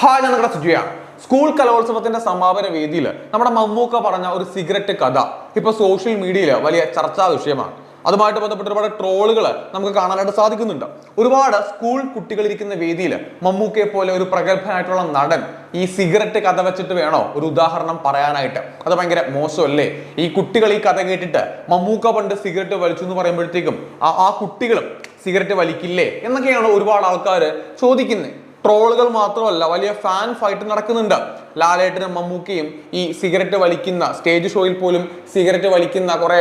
Hi നിങ്ങളുടെ സുജിയാണ് school കലോത്സവത്തിന്റെ സമാപന വേദിയിൽ നമ്മുടെ മമ്മൂക്ക പറഞ്ഞ ഒരു സിഗരറ്റ് കഥ ഇപ്പൊ സോഷ്യൽ മീഡിയയിൽ വലിയ ചർച്ചാ വിഷയമാണ്. അതുമായിട്ട് ബന്ധപ്പെട്ട് ഒരുപാട് ട്രോളുകൾ നമുക്ക് കാണാനായിട്ട് സാധിക്കുന്നുണ്ട്. ഒരുപാട് സ്കൂൾ കുട്ടികൾ ഇരിക്കുന്ന വേദിയിൽ മമ്മൂക്കയെ പോലെ ഒരു പ്രഗത്ഭനായിട്ടുള്ള നടൻ ഈ സിഗരറ്റ് കഥ വെച്ചിട്ട് വേണോ? ഒരു ഉദാഹരണം പറയാനായിട്ട്. അത് ഭയങ്കര മോശമല്ലേ? ഈ കുട്ടികൾ ഈ കഥ കേട്ടിട്ട് മമ്മൂക്ക പണ്ട് സിഗരറ്റ് വലിച്ചു എന്ന് പറയുമ്പോഴത്തേക്കും ആ ആ കുട്ടികളും സിഗരറ്റ് വലിക്കില്ലേ? എന്നൊക്കെയാണ് ഒരുപാട് ആൾക്കാർ ചോദിക്കുന്നത് ട്രോളുകൾ മാത്രമല്ല വലിയ ഫാൻ ഫൈറ്റ് നടക്കുന്നുണ്ട്. ലാലേട്ടനും മമ്മൂക്കയും ഈ സിഗരറ്റ് വലിക്കുന്ന സ്റ്റേജ് ഷോയിൽ പോലും സിഗരറ്റ് വലിക്കുന്ന കുറെ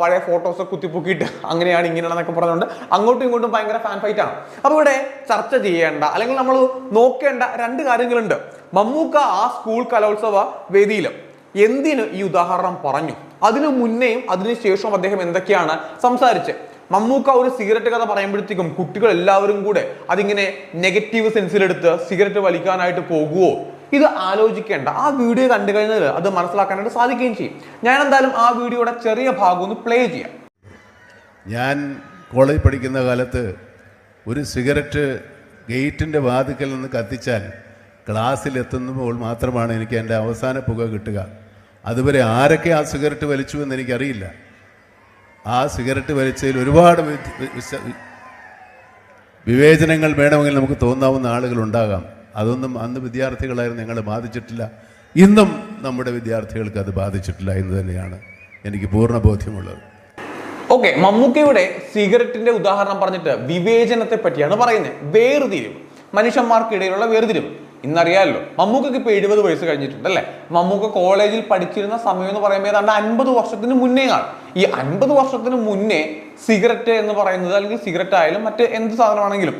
പഴയ ഫോട്ടോസ് കുത്തിപ്പൊക്കിയിട്ട് അങ്ങനെയാണ് ഇങ്ങനെയാണെന്നൊക്കെ പറഞ്ഞുകൊണ്ട് അങ്ങോട്ടും ഇങ്ങോട്ടും ഭയങ്കര ഫാൻ ഫൈറ്റ് ആണ്. അപ്പൊ ഇവിടെ ചർച്ച ചെയ്യേണ്ട അല്ലെങ്കിൽ നമ്മൾ നോക്കേണ്ട രണ്ട് കാര്യങ്ങളുണ്ട്. മമ്മൂക്ക ആ സ്കൂൾ കലോത്സവ വേദിയിൽ എന്തിന് ഈ ഉദാഹരണം പറഞ്ഞു? അതിനു മുന്നേയും അതിനുശേഷവും അദ്ദേഹം എന്തൊക്കെയാണ് സംസാരിച്ചത്? മമ്മൂക്ക ഒരു സിഗരറ്റ് കഥ പറയുമ്പോഴത്തേക്കും കുട്ടികൾ എല്ലാവരും കൂടെ അതിങ്ങനെ നെഗറ്റീവ് സെൻസിലെടുത്ത് സിഗരറ്റ് വലിക്കാനായിട്ട് പോകുമോ ഇത് ആലോചിക്കേണ്ട. ആ വീഡിയോ കണ്ടു കഴിഞ്ഞാൽ അത് മനസ്സിലാക്കാനായിട്ട് സാധിക്കുകയും ചെയ്യും. ഞാൻ എന്തായാലും ആ വീഡിയോയുടെ ചെറിയ ഭാഗം ഒന്ന് പ്ലേ ചെയ്യാം. ഞാൻ കോളേജ് പഠിക്കുന്ന കാലത്ത് ഒരു സിഗരറ്റ് ഗേറ്റിന്റെ വാതിക്കൽ നിന്ന് കത്തിച്ചാൽ ക്ലാസ്സിൽ എത്തുമ്പോൾ മാത്രമാണ് എനിക്ക് എന്റെ അവസാന പുക കിട്ടുക. അതുവരെ ആരൊക്കെ ആ സിഗരറ്റ് വലിച്ചു എന്ന് എനിക്കറിയില്ല. ആ സിഗരറ്റ് വലിച്ചതിൽ ഒരുപാട് വിവേചനങ്ങൾ വേണമെങ്കിൽ നമുക്ക് തോന്നാവുന്ന ആളുകൾ ഉണ്ടാകാം. അതൊന്നും അന്ന് വിദ്യാർത്ഥികളായിരുന്നു ഞങ്ങളെ ബാധിച്ചിട്ടില്ല. ഇന്നും നമ്മുടെ വിദ്യാർത്ഥികൾക്ക് അത് ബാധിച്ചിട്ടില്ല എന്ന് തന്നെയാണ് എനിക്ക് പൂർണ ബോധ്യമുള്ളത്. ഓക്കെ മമ്മൂക്കയുടെ സിഗരറ്റിന്റെ ഉദാഹരണം പറഞ്ഞിട്ട് വിവേചനത്തെ പറ്റിയാണ് പറയുന്നത്. വേർതിരിവ്. മനുഷ്യന്മാർക്കിടയിലുള്ള വേർതിരിവ്. ഇന്നറിയാമല്ലോ മമ്മൂക്കൊക്കെ ഇപ്പൊ എഴുപത് വയസ്സ് കഴിഞ്ഞിട്ടുണ്ട് അല്ലേ മമ്മൂക്ക കോളേജിൽ പഠിച്ചിരുന്ന സമയം എന്ന് പറയുമ്പോൾ ഏതാണ്ട് അൻപത് വർഷത്തിന് മുന്നേ ആണ്. ഈ അൻപത് വർഷത്തിന് മുന്നേ സിഗരറ്റ് എന്ന് പറയുന്നത് അല്ലെങ്കിൽ സിഗരറ്റ് ആയാലും മറ്റ് എന്ത് സാധനമാണെങ്കിലും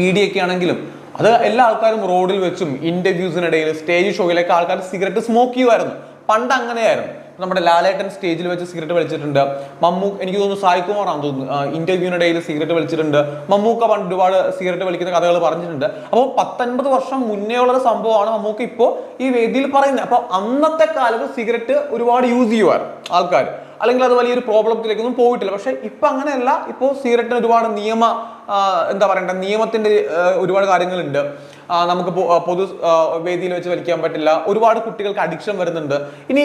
മീഡിയൊക്കെ ആണെങ്കിലും അത് എല്ലാ ആൾക്കാരും റോഡിൽ വെച്ചും ഇന്റർവ്യൂസിനിടയിൽ സ്റ്റേജ് ഷോയിലൊക്കെ ആൾക്കാർ സിഗരറ്റ് സ്മോക്ക് ചെയ്യുമായിരുന്നു. പണ്ട് അങ്ങനെയായിരുന്നു. നമ്മുടെ ലാലേട്ടൻ സ്റ്റേജിൽ വെച്ച് സിഗരറ്റ് വലിച്ചിട്ടുണ്ട്. മമ്മൂ എനിക്ക് തോന്നുന്നു സായികുമാറാണെന്ന് തോന്നുന്നു. ഇന്റർവ്യൂവിനിടയിൽ സിഗരറ്റ് വലിച്ചിട്ടുണ്ട്. മമ്മൂക്ക പണ്ട് ഒരുപാട് സിഗരറ്റ് വലിക്കുന്ന കഥകൾ പറഞ്ഞിട്ടുണ്ട്. അപ്പോൾ പത്തൊൻപത് വർഷം മുന്നേ ഉള്ള സംഭവമാണ് മമ്മൂക്ക ഇപ്പോൾ ഈ വേദിയിൽ പറയുന്നത്. അപ്പോൾ അന്നത്തെ കാലത്ത് സിഗരറ്റ് ഒരുപാട് യൂസ് ചെയ്യുവാണ് ആൾക്കാർ. അല്ലെങ്കിൽ അത് വലിയൊരു പ്രോബ്ലത്തിലേക്കൊന്നും പോയിട്ടില്ല. പക്ഷെ ഇപ്പൊ അങ്ങനെയല്ല. ഇപ്പോൾ സിഗരറ്റിന് ഒരുപാട് നിയമ എന്താ പറയണ്ട നിയമത്തിന്റെ ആ, ഒരുപാട് കാര്യങ്ങളുണ്ട്. നമുക്ക് പൊതു വേദിയിൽ വെച്ച് വലിക്കാൻ പറ്റില്ല. ഒരുപാട് കുട്ടികൾക്ക് അഡിക്ഷൻ വരുന്നുണ്ട്. ഇനി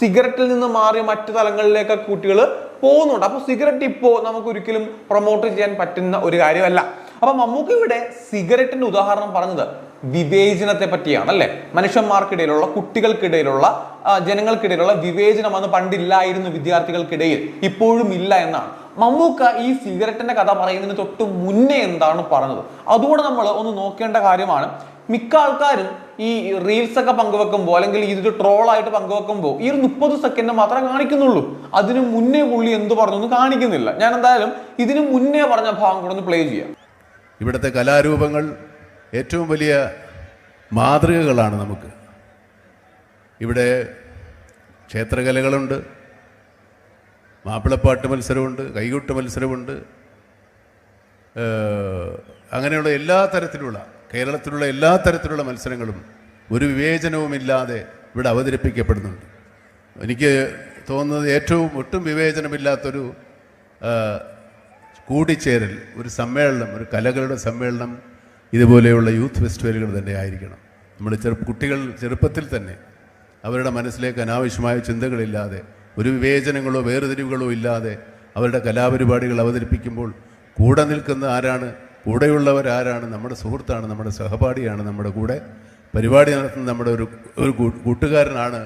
സിഗരറ്റിൽ നിന്ന് മാറി മറ്റു തലങ്ങളിലേക്ക് കുട്ടികൾ പോകുന്നുണ്ട്. അപ്പോൾ സിഗരറ്റ് ഇപ്പോ നമുക്ക് ഒരിക്കലും പ്രൊമോട്ട് ചെയ്യാൻ പറ്റുന്ന ഒരു കാര്യമല്ല. അപ്പൊ മമ്മൂക്ക ഇവിടെ സിഗരറ്റിന്റെ ഉദാഹരണം പറഞ്ഞത് വിവേചനത്തെ പറ്റിയാണ് അല്ലെ മനുഷ്യന്മാർക്കിടയിലുള്ള കുട്ടികൾക്കിടയിലുള്ള ജനങ്ങൾക്കിടയിലുള്ള വിവേചനം അന്ന് പണ്ടില്ലായിരുന്നു വിദ്യാർത്ഥികൾക്കിടയിൽ. ഇപ്പോഴും ഇല്ല എന്നാണ്. മമ്മൂക്ക ഈ സിഗരറ്റിന്റെ കഥ പറയുന്നതിന് തൊട്ട് മുന്നേ എന്താണ് പറഞ്ഞത്? അതുകൂടെ നമ്മൾ ഒന്ന് നോക്കേണ്ട കാര്യമാണ്. മിക്ക ആൾക്കാരും ഈ റീൽസ് ഒക്കെ പങ്കുവെക്കുമ്പോൾ അല്ലെങ്കിൽ ഇതൊരു ട്രോളായിട്ട് പങ്കുവെക്കുമ്പോൾ ഈ ഒരു മുപ്പത് സെക്കൻഡ് മാത്രമേ കാണിക്കുന്നുള്ളൂ. അതിനു മുന്നേ പുള്ളി എന്ത് പറഞ്ഞു എന്ന് കാണിക്കുന്നില്ല. ഞാൻ എന്തായാലും ഇതിനു മുന്നേ പറഞ്ഞ ഭാഗം കൂടെ ഒന്ന് പ്ലേ ചെയ്യാം. ഇവിടുത്തെ കലാരൂപങ്ങൾ ഏറ്റവും വലിയ മാതൃകകളാണ് നമുക്ക്. ഇവിടെ ക്ഷേത്രകലകളുണ്ട് മാപ്പിളപ്പാട്ട് മത്സരമുണ്ട് കൈകൊട്ട് മത്സരമുണ്ട്. അങ്ങനെയുള്ള എല്ലാ തരത്തിലുള്ള കേരളത്തിലുള്ള എല്ലാ തരത്തിലുള്ള മത്സരങ്ങളും ഒരു വിവേചനവുമില്ലാതെ ഇവിടെ അവതരിപ്പിക്കപ്പെടുന്നുണ്ട്. എനിക്ക് തോന്നുന്നത് ഏറ്റവും ഒട്ടും വിവേചനമില്ലാത്തൊരു കൂടിച്ചേരൽ ഒരു സമ്മേളനം ഒരു കലകളുടെ സമ്മേളനം ഇതുപോലെയുള്ള യൂത്ത് ഫെസ്റ്റിവലുകൾ തന്നെ ആയിരിക്കണം. നമ്മൾ ചെറു കുട്ടികൾ ചെറുപ്പത്തിൽ തന്നെ അവരുടെ മനസ്സിലേക്ക് അനാവശ്യമായ ചിന്തകളില്ലാതെ ഒരു വിവേചനങ്ങളോ വേർതിരിവുകളോ ഇല്ലാതെ അവരുടെ കലാപരിപാടികൾ അവതരിപ്പിക്കുമ്പോൾ കൂടെ നിൽക്കുന്ന ആരാണ്? കൂടെയുള്ളവരാരാണ് നമ്മുടെ സുഹൃത്താണ് നമ്മുടെ സഹപാഠിയാണ് നമ്മുടെ കൂടെ പരിപാടി നടത്തുന്ന നമ്മുടെ ഒരു ഒരു കൂട്ടുകാരനാണ്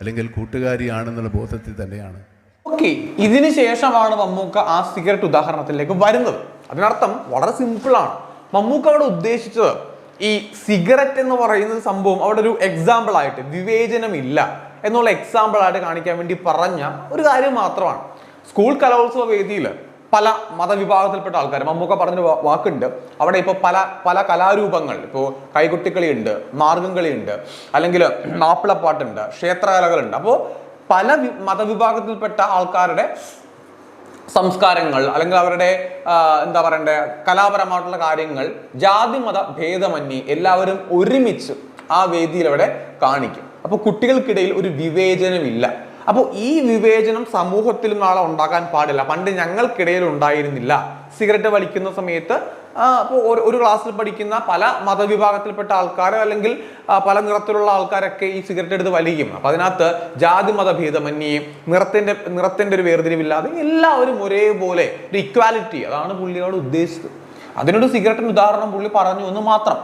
അല്ലെങ്കിൽ കൂട്ടുകാരിയാണെന്നുള്ള ബോധത്തിൽ തന്നെയാണ്. ഓക്കെ ഇതിന് ശേഷമാണ് മമ്മൂക്ക ആ സിഗരറ്റ് ഉദാഹരണത്തിലേക്ക് വരുന്നത്. അതിനർത്ഥം വളരെ സിമ്പിളാണ് മമ്മൂക്ക അവിടെ ഉദ്ദേശിച്ചത് ഈ സിഗരറ്റ് എന്ന് പറയുന്ന സംഭവം അവിടെ ഒരു എക്സാമ്പിൾ ആയിട്ട് വിവേചനമില്ല. എന്നുള്ള എക്സാമ്പിൾ ആയിട്ട് കാണിക്കാൻ വേണ്ടി പറഞ്ഞ ഒരു കാര്യം മാത്രമാണ്. സ്കൂൾ കലോത്സവ വേദിയിൽ പല മതവിഭാഗത്തിൽപ്പെട്ട ആൾക്കാർ മമ്മൂക്ക പറഞ്ഞൊരു വാക്കുണ്ട്. അവിടെ ഇപ്പോൾ പല പല കലാരൂപങ്ങൾ ഇപ്പോൾ കൈകൊട്ടിക്കളിയുണ്ട് മാർഗംകളിയുണ്ട് അല്ലെങ്കിൽ മാപ്പിളപ്പാട്ടുണ്ട് ക്ഷേത്രകലകളുണ്ട്. അപ്പോൾ പല മതവിഭാഗത്തിൽപ്പെട്ട ആൾക്കാരുടെ സംസ്കാരങ്ങൾ അല്ലെങ്കിൽ അവരുടെ എന്താ പറയണ്ടേ കലാപരമായിട്ടുള്ള കാര്യങ്ങൾ ജാതി മത ഭേദമന്യേ എല്ലാവരും ഒരുമിച്ച് ആ വേദിയിൽ അവിടെ കാണിക്കും. അപ്പോൾ കുട്ടികൾക്കിടയിൽ ഒരു വിവേചനമില്ല. അപ്പോൾ ഈ വിവേചനം സമൂഹത്തിൽ നാളെ ഉണ്ടാകാൻ പാടില്ല. പണ്ട് ഞങ്ങൾക്കിടയിൽ ഉണ്ടായിരുന്നില്ല. സിഗരറ്റ് വലിക്കുന്ന സമയത്ത് അപ്പോൾ ഒരു ക്ലാസ്സിൽ പഠിക്കുന്ന പല മതവിഭാഗത്തിൽപ്പെട്ട ആൾക്കാരോ അല്ലെങ്കിൽ പല നിറത്തിലുള്ള ആൾക്കാരൊക്കെ ഈ സിഗരറ്റ് എടുത്ത് വലിക്കും അപ്പം അതിനകത്ത് ജാതി മതഭേദമന്യേ നിറത്തിന്റെ നിറത്തിന്റെ ഒരു വേർതിരിവില്ലാതെ എല്ലാവരും ഒരേപോലെ ഒരു ഇക്വാലിറ്റി അതാണ് പുള്ളിയോട് ഉദ്ദേശിച്ചത്. അതിനൊരു സിഗരറ്റിന് ഉദാഹരണം പുള്ളി പറഞ്ഞു എന്ന് മാത്രം.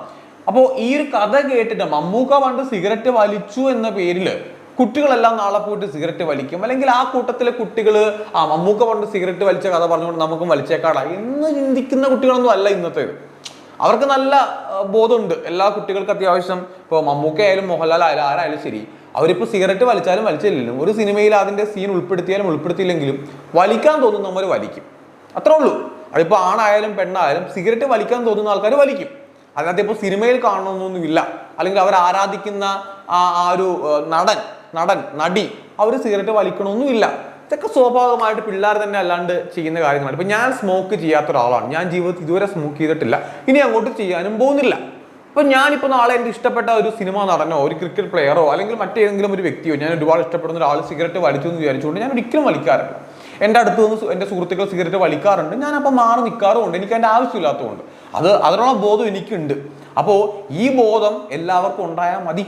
അപ്പോൾ ഈ ഒരു കഥ കേട്ടിട്ട് മമ്മൂക്ക പണ്ട് സിഗരറ്റ് വലിച്ചു എന്ന പേരിൽ കുട്ടികളെല്ലാം നാളെ പോയിട്ട് സിഗരറ്റ് വലിക്കും. അല്ലെങ്കിൽ ആ കൂട്ടത്തിലെ കുട്ടികൾ ആ മമ്മൂക്ക പണ്ട് സിഗരറ്റ് വലിച്ച കഥ പറഞ്ഞുകൊണ്ട് നമുക്കും വലിച്ചേക്കാടാ എന്ന് ചിന്തിക്കുന്ന കുട്ടികളൊന്നും അല്ല ഇന്നത്തേത് അവർക്ക് നല്ല ബോധമുണ്ട്. എല്ലാ കുട്ടികൾക്കും അത്യാവശ്യം. ഇപ്പോൾ മമ്മൂക്ക ആയാലും മോഹൻലാൽ ആയാലും ആരായാലും ശരി അവരിപ്പോൾ സിഗരറ്റ് വലിച്ചാലും വലിച്ചില്ലെങ്കിലും ഒരു സിനിമയിൽ അതിന്റെ സീൻ ഉൾപ്പെടുത്തിയാലും ഉൾപ്പെടുത്തിയില്ലെങ്കിലും വലിക്കാൻ തോന്നുന്നവർ വലിക്കും. അത്രേ ഉള്ളൂ. അതിപ്പോൾ ആണായാലും പെണ്ണായാലും സിഗരറ്റ് വലിക്കാൻ തോന്നുന്ന ആൾക്കാർ വലിക്കും. അതിനകത്ത് ഇപ്പോൾ സിനിമയിൽ കാണണമെന്നൊന്നുമില്ല. അല്ലെങ്കിൽ അവർ ആരാധിക്കുന്ന ആ ഒരു നടൻ നടൻ നടി അവർ സിഗരറ്റ് വലിക്കണമെന്നുമില്ല. ഇതൊക്കെ സ്വാഭാവികമായിട്ട് പിള്ളേർ തന്നെ അല്ലാണ്ട് ചെയ്യുന്ന കാര്യങ്ങളാണ്. ഇപ്പം ഞാൻ സ്മോക്ക് ചെയ്യാത്ത ഒരാളാണ് ഞാൻ ജീവിതത്തിൽ ഇതുവരെ സ്മോക്ക് ചെയ്തിട്ടില്ല. ഇനി അങ്ങോട്ട് ചെയ്യാനും പോകുന്നില്ല. അപ്പം ഞാനിപ്പോൾ നാളെ എന്റെ ഇഷ്ടപ്പെട്ട ഒരു സിനിമ നടനോ ഒരു ക്രിക്കറ്റ് പ്ലെയറോ അല്ലെങ്കിൽ മറ്റേതെങ്കിലും ഒരു വ്യക്തിയോ ഞാൻ ഒരുപാട് ഇഷ്ടപ്പെടുന്ന ഒരാൾ സിഗരറ്റ് വലിച്ചു എന്ന് വിചാരിച്ചുകൊണ്ട് ഞാൻ ഒരിക്കലും വലിക്കാറില്ല. എന്റെ അടുത്ത് നിന്ന് എന്റെ സുഹൃത്തുക്കൾ സിഗരറ്റ് വലിക്കാറുണ്ട്. ഞാൻ മാറി നിൽക്കാറുമുണ്ട്. എനിക്ക് അതിന്റെ ആവശ്യമില്ലാത്തതുകൊണ്ട്. അത് അതിനുള്ള ബോധം എനിക്കുണ്ട്. അപ്പോൾ ഈ ബോധം എല്ലാവർക്കും ഉണ്ടായാൽ മതി.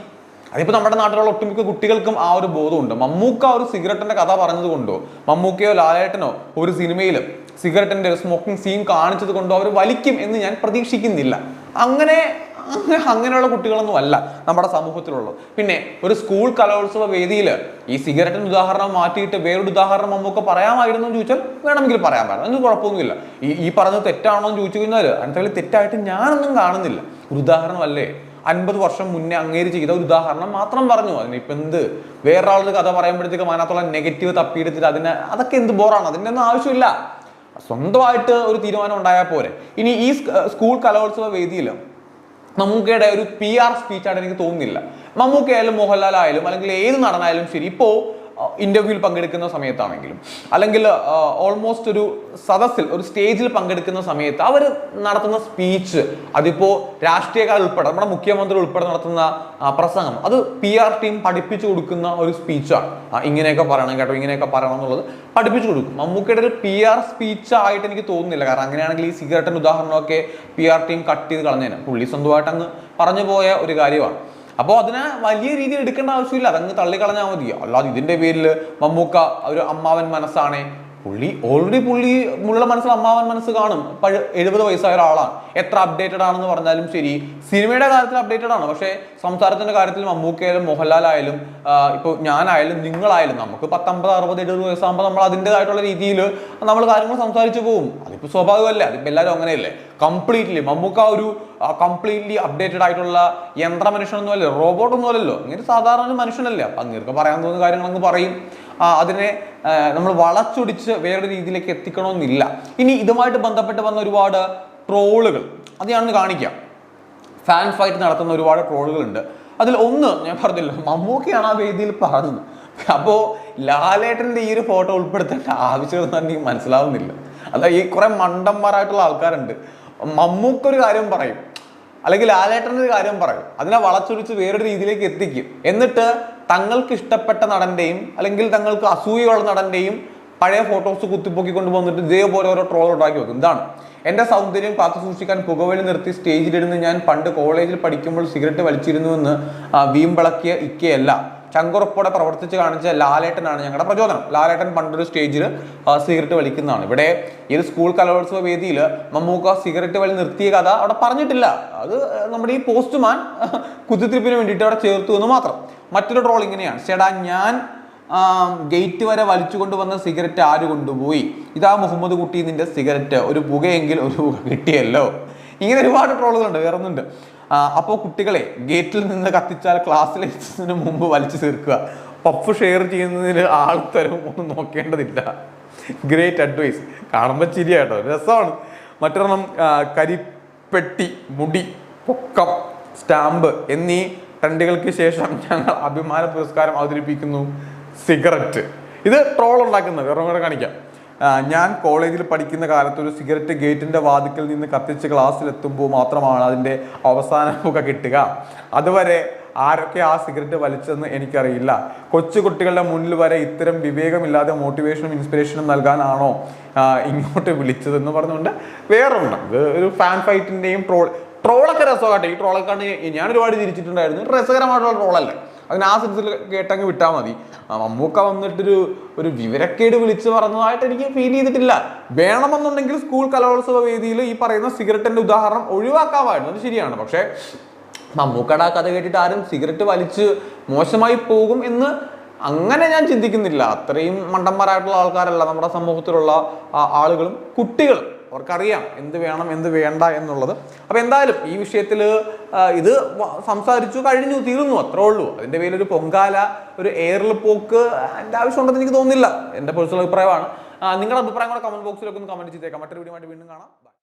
അതിപ്പോൾ നമ്മുടെ നാട്ടിലുള്ള ഒട്ടുമിക്ക കുട്ടികൾക്കും ആ ഒരു ബോധമുണ്ട്. മമ്മൂക്ക ഒരു സിഗരറ്റിന്റെ കഥ പറഞ്ഞതുകൊണ്ടോ മമ്മൂക്കയോ ലാലേട്ടനോ ഒരു സിനിമയിൽ സിഗരറ്റിന്റെ സ്മോക്കിംഗ് സീൻ കാണിച്ചത് കൊണ്ടോ അവർ വലിക്കും എന്ന് ഞാൻ പ്രതീക്ഷിക്കുന്നില്ല. അങ്ങനെ അങ്ങനെയുള്ള കുട്ടികളൊന്നും അല്ല നമ്മുടെ സമൂഹത്തിലുള്ളത്. പിന്നെ ഒരു സ്കൂൾ കലോത്സവ വേദിയിൽ ഈ സിഗരറ്റിന് ഉദാഹരണം മാറ്റിയിട്ട് വേറൊരു ഉദാഹരണം നമുക്ക് പറയാമായിരുന്നു എന്ന് ചോദിച്ചാൽ വേണമെങ്കിൽ പറയാൻ പറ്റും അതിന് കുഴപ്പമൊന്നുമില്ല. ഈ ഈ പറഞ്ഞത് തെറ്റാണോ എന്ന് ചോദിച്ചു കഴിഞ്ഞാൽ അതിനകത്ത് തെറ്റായിട്ട് ഞാനൊന്നും കാണുന്നില്ല. ഒരു ഉദാഹരണമല്ലേ? അൻപത് വർഷം മുന്നേ അങ്ങേര് ചെയ്ത ഒരു ഉദാഹരണം മാത്രം പറഞ്ഞു. അതിനിപ്പോൾ എന്ത്? വേറൊരാളുടെ കഥ പറയുമ്പോഴത്തേക്കും അതിനകത്തുള്ള നെഗറ്റീവ് തപ്പിയെടുത്തിട്ട് അതിന് അതൊക്കെ എന്ത് ബോറാണ് അതിന്റെ ഒന്നും ആവശ്യമില്ല. സ്വന്തമായിട്ട് ഒരു തീരുമാനം ഉണ്ടായാൽ പോരെ. ഇനി ഈ സ്കൂൾ കലോത്സവ വേദിയിൽ മമ്മൂക്കയുടെ ഒരു പി ആർ സ്പീച്ചായിട്ട് എനിക്ക് തോന്നുന്നില്ല. മമ്മൂക്കയായാലും മോഹൻലാൽ ആയാലും അല്ലെങ്കിൽ ഏത് നടനായാലും ശരി ഇപ്പോ ഇന്റർവ്യൂവിൽ പങ്കെടുക്കുന്ന സമയത്താണെങ്കിലും അല്ലെങ്കിൽ ഓൾമോസ്റ്റ് ഒരു സദസ്സിൽ ഒരു സ്റ്റേജിൽ പങ്കെടുക്കുന്ന സമയത്ത് അവർ നടത്തുന്ന സ്പീച്ച് അതിപ്പോ രാഷ്ട്രീയക്കാർ ഉൾപ്പെടെ നമ്മുടെ മുഖ്യമന്ത്രി ഉൾപ്പെടെ നടത്തുന്ന പ്രസംഗം അത് പി ആർ ടീം പഠിപ്പിച്ചു കൊടുക്കുന്ന ഒരു സ്പീച്ചാണ് ഇങ്ങനെയൊക്കെ പറയണം കേട്ടോ ഇങ്ങനെയൊക്കെ പറയണം എന്നുള്ളത് പഠിപ്പിച്ചു കൊടുക്കും. മമ്മൂക്കയുടെ ഒരു പി ആർ സ്പീച്ച് ആയിട്ട് എനിക്ക് തോന്നുന്നില്ല. കാരണം അങ്ങനെയാണെങ്കിൽ ഈ സിഗരറ്റിന്റെ ഉദാഹരണമൊക്കെ പി ആർ ടീം കട്ട് ചെയ്ത് കളഞ്ഞേനെ. പുള്ളി സ്വന്തമായിട്ട് അങ്ങ് പറഞ്ഞു പോയ ഒരു കാര്യമാണ്. അപ്പോൾ അതിനെ വലിയ രീതിയിൽ എടുക്കേണ്ട ആവശ്യമില്ല. അതങ്ങ് തള്ളിക്കളഞ്ഞാൽ മതി. അല്ലാതെ ഇതിന്റെ പേരിൽ മമ്മൂക്ക ഒരു അമ്മാവൻ മനസ്സാണ്. പുള്ളി ഓൾറെഡി പുള്ളി മുള്ള മനസ്സിൽ അമ്മാവൻ മനസ്സ് കാണും. പഴ എഴുപത് വയസ്സായ ഒരാളാണ്. എത്ര അപ്ഡേറ്റഡ് ആണെന്ന് പറഞ്ഞാലും ശരി. സിനിമയുടെ കാര്യത്തിൽ അപ്ഡേറ്റഡ് ആണ്. പക്ഷേ സംസാരത്തിന്റെ കാര്യത്തിൽ മമ്മൂക്കയായാലും മോഹൻലാലായാലും ഇപ്പോൾ ഞാനായാലും നിങ്ങളായാലും നമുക്ക് പത്തൊമ്പത് അറുപത് എഴുപത് വയസ്സാകുമ്പോൾ നമ്മൾ അതിന്റെതായിട്ടുള്ള രീതിയിൽ നമ്മൾ കാര്യങ്ങൾ സംസാരിച്ചു പോകും സ്വാഭാവികമല്ലേ? ഇപ്പൊ എല്ലാവരും അങ്ങനെയല്ലേ? കംപ്ലീറ്റ്ലി മമ്മൂക്ക ഒരു കംപ്ലീറ്റ്ലി അപ്ഡേറ്റഡ് ആയിട്ടുള്ള യന്ത്ര മനുഷ്യനൊന്നും അല്ലേ റോബോട്ട് ഒന്നും അല്ലല്ലോ ഇങ്ങനെ സാധാരണ ഒരു മനുഷ്യനല്ലേ? അപ്പം അങ്ങേർക്ക് പറയാൻ തോന്നുന്ന കാര്യങ്ങൾ അങ്ങ് പറയും അതിനെ നമ്മൾ വളച്ചൊടിച്ച് വേറൊരു രീതിയിലേക്ക് എത്തിക്കണമെന്നില്ല. ഇനി ഇതുമായിട്ട് ബന്ധപ്പെട്ട് വന്ന ഒരുപാട് ട്രോളുകൾ. അത് ഞാനൊന്ന് കാണിക്കാം. ഫാൻ ഫൈറ്റ് നടത്തുന്ന ഒരുപാട് ട്രോളുകളുണ്ട്. അതിൽ ഒന്ന് ഞാൻ പറഞ്ഞില്ല മമ്മൂക്കയാണ് ആ വേദിയിൽ പറഞ്ഞത്. അപ്പോൾ ലാലേട്ടന്റെ ഈ ഒരു ഫോട്ടോ ഉൾപ്പെടുത്തേണ്ട ആവശ്യമെന്ന് എനിക്ക് മനസ്സിലാവുന്നില്ല. അതാ ഈ കുറെ മണ്ടന്മാരായിട്ടുള്ള ആൾക്കാരുണ്ട്. മമ്മൂക്ക ഒരു കാര്യം പറയും. അല്ലെങ്കിൽ ലാലേട്ടന്റെ ഒരു കാര്യം പറയും. അതിനെ വളച്ചൊടിച്ച് വേറൊരു രീതിയിലേക്ക് എത്തിക്കും. എന്നിട്ട് തങ്ങൾക്ക് ഇഷ്ടപ്പെട്ട നടന്റെയും അല്ലെങ്കിൽ തങ്ങൾക്ക് അസൂയുള്ള നടന്റെയും പഴയ ഫോട്ടോസ് കുത്തിപ്പൊക്കി കൊണ്ടുവന്നിട്ട് ഇതേപോലെ ഓരോ ട്രോൾ ഉണ്ടാക്കി വെക്കും. ഇതാണ്. എന്റെ സൗന്ദര്യം കാത്തു സൂക്ഷിക്കാൻ പുകവലി നിർത്തി സ്റ്റേജിലിരുന്ന് ഞാൻ പണ്ട് കോളേജിൽ പഠിക്കുമ്പോൾ സിഗരറ്റ് വലിച്ചിരുന്നുവെന്ന് വീമ്പിളക്കിയ ഇക്കയല്ല. ചങ്കുറപ്പോടെ പ്രവർത്തിച്ച് കാണിച്ച ലാലേട്ടനാണ് ഞങ്ങളുടെ പ്രചോദനം. ലാലേട്ടൻ പണ്ടൊരു സ്റ്റേജിൽ സിഗരറ്റ് വലിക്കുന്നതാണ്. ഇവിടെ ഈ ഒരു സ്കൂൾ കലോത്സവ വേദിയിൽ മമ്മൂക്ക സിഗരറ്റ് വലി നിർത്തിയ കഥ അവിടെ പറഞ്ഞിട്ടില്ല. അത് നമ്മുടെ ഈ പോസ്റ്റ്മാൻ കുത്തിത്തിരിപ്പിന് വേണ്ടിയിട്ട് അവിടെ ചേർത്തു എന്ന് മാത്രം. മറ്റൊരു ട്രോൾ ഇങ്ങനെയാണ്. ചേടാ ഞാൻ ഗേറ്റ് വരെ വലിച്ചു കൊണ്ടുവന്ന സിഗരറ്റ് ആര് കൊണ്ടുപോയി? ഇതാ മുഹമ്മദ് കുട്ടി നിന്റെ സിഗരറ്റ്. ഒരു പുകയെങ്കിൽ ഒരു പുക കിട്ടിയല്ലോ. ഇങ്ങനെ ഒരുപാട് ട്രോളുകളുണ്ട് വേറെ ഒന്നുണ്ട് അപ്പോൾ കുട്ടികളെ ഗേറ്റിൽ നിന്ന് കത്തിച്ചാൽ ക്ലാസ്സിലെ മുമ്പ് വലിച്ചു തീർക്കുക. പഫ് ഷെയർ ചെയ്യുന്നതിന് ആൾത്തരം ഒന്നും നോക്കേണ്ടതില്ല. ഗ്രേറ്റ് അഡ്വൈസ് കാണുമ്പോൾ ചിരിയാട്ടോ രസമാണ്. മറ്റൊരെണ്ണം കരിപ്പെട്ടി മുടി പൊക്കം സ്റ്റാമ്പ് എന്നീ ട്രെൻഡുകൾക്ക് ശേഷം ഞങ്ങൾ അഭിമാന പുരസ്കാരം അവതരിപ്പിക്കുന്നു. സിഗരറ്റ്. ഇത് ട്രോൾ ഉണ്ടാക്കുന്ന വേറെ കൂടെ കാണിക്കാം. ഞാൻ കോളേജിൽ പഠിക്കുന്ന കാലത്ത് ഒരു സിഗരറ്റ് ഗേറ്റിന്റെ വാതിക്കൽ നിന്ന് കത്തിച്ച് ക്ലാസ്സിലെത്തുമ്പോൾ മാത്രമാണ് അതിന്റെ അവസാന പുക കിട്ടുക. അതുവരെ ആരൊക്കെ ആ സിഗരറ്റ് വലിച്ചെന്ന് എനിക്കറിയില്ല. കൊച്ചുകുട്ടികളുടെ മുന്നിൽ വരെ ഇത്തരം വിവേകമില്ലാതെ മോട്ടിവേഷനും ഇൻസ്പിറേഷനും നൽകാനാണോ ഇങ്ങോട്ട് വിളിച്ചതെന്ന് പറഞ്ഞുകൊണ്ട് വേറെ ഇത് ഒരു ഫാൻ ഫൈറ്റിന്റെയും ട്രോൾ ട്രോളൊക്കെ രസമാകട്ടെ. ഈ ട്രോളൊക്കെ കണ്ട് ഞാൻ ഒരുപാട് തിരിച്ചിട്ടുണ്ടായിരുന്നു രസകരമായിട്ടുള്ള ട്രോളല്ലേ. അതിന് ആ സെൻസിൽ കേട്ടങ്ങ് വിട്ടാൽ മതി. മമ്മൂക്ക വന്നിട്ടൊരു ഒരു വിവരക്കേട് വിളിച്ച് പറഞ്ഞതായിട്ട് എനിക്ക് ഫീൽ ചെയ്തിട്ടില്ല. വേണമെന്നുണ്ടെങ്കിൽ സ്കൂൾ കലോത്സവ വേദിയിൽ ഈ പറയുന്ന സിഗരറ്റിന്റെ ഉദാഹരണം ഒഴിവാക്കാമായിരുന്നു. അത് ശരിയാണ്. പക്ഷേ മമ്മൂക്കയുടെ കഥ കേട്ടിട്ട് ആരും സിഗരറ്റ് വലിച്ച് മോശമായി പോകും എന്ന് അങ്ങനെ ഞാൻ ചിന്തിക്കുന്നില്ല. അത്രയും മണ്ടന്മാരായിട്ടുള്ള ആൾക്കാരല്ല നമ്മുടെ സമൂഹത്തിലുള്ള ആളുകളും കുട്ടികളും. അവർക്കറിയാം എന്ത് വേണം എന്ത് വേണ്ട എന്നുള്ളത്. അപ്പോൾ എന്തായാലും ഈ വിഷയത്തിൽ ഇത് സംസാരിച്ചു കഴിഞ്ഞു തീർന്നു അത്രേ ഉള്ളൂ. അതിന്റെ പേരിൽ ഒരു പൊങ്കാല ഒരു എയറിൽ പോക്ക് എന്റെ ആവശ്യമുണ്ടെന്ന് എനിക്ക് തോന്നുന്നില്ല. എന്റെ പേഴ്സണൽ അഭിപ്രായമാണ്. നിങ്ങളുടെ അഭിപ്രായം കൂടെ കമന്റ് ബോക്സിലൊക്കെ ഒന്ന് കമന്റ് ചെയ്തേക്കാം. മറ്റൊരു വീഡിയോ ആയിട്ട് വീണ്ടും കാണാം.